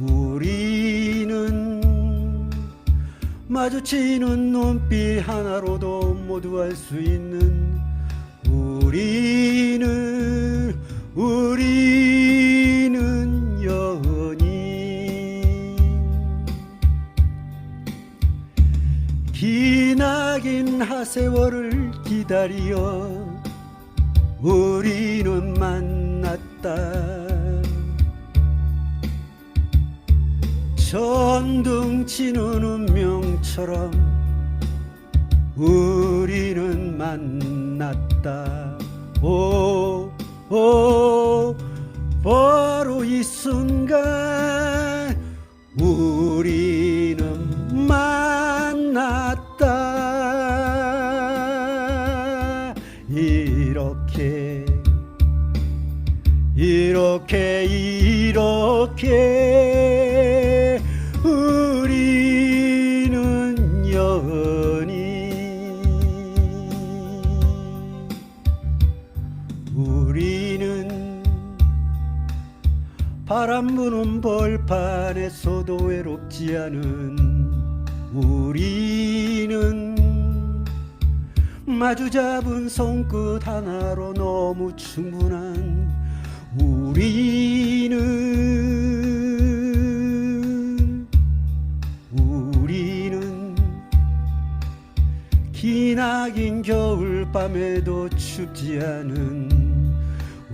우리는 마주치는 눈빛 하나로도 모두 알 수 있는 우리는 우리는 연인 기나긴 하세월을 기다려 우리는 만났다 전등치는 운명처럼 우리는 만났다. 오, 오, 바로 이 순간 우리는 만났다. 이렇게 이렇게 이렇게 바람 부는 벌판에서도 외롭지 않은 우리는 마주 잡은 손끝 하나로 너무 충분한 우리는 우리는 기나긴 겨울밤에도 춥지 않은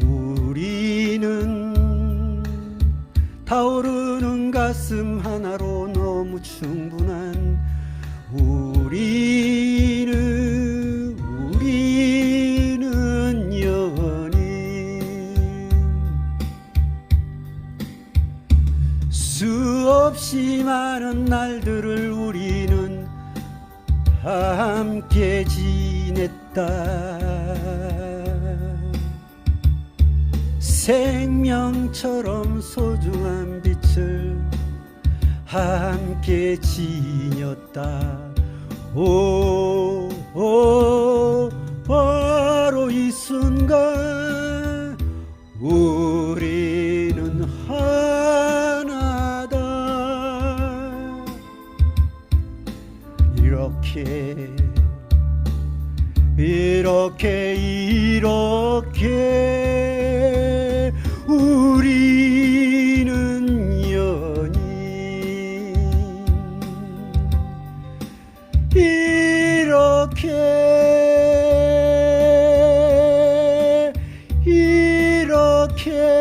우리는 타오르는 가슴 하나로 너무 충분한 우리는 우리는 연인 수없이 많은 날들을 우리는 함께 지냈다 생명처럼 소중한 빛을 함께 지녔다. 오, 오 바로 이 순간 우리는 하나다. 이렇게 이렇게 이렇게 이렇게 이렇게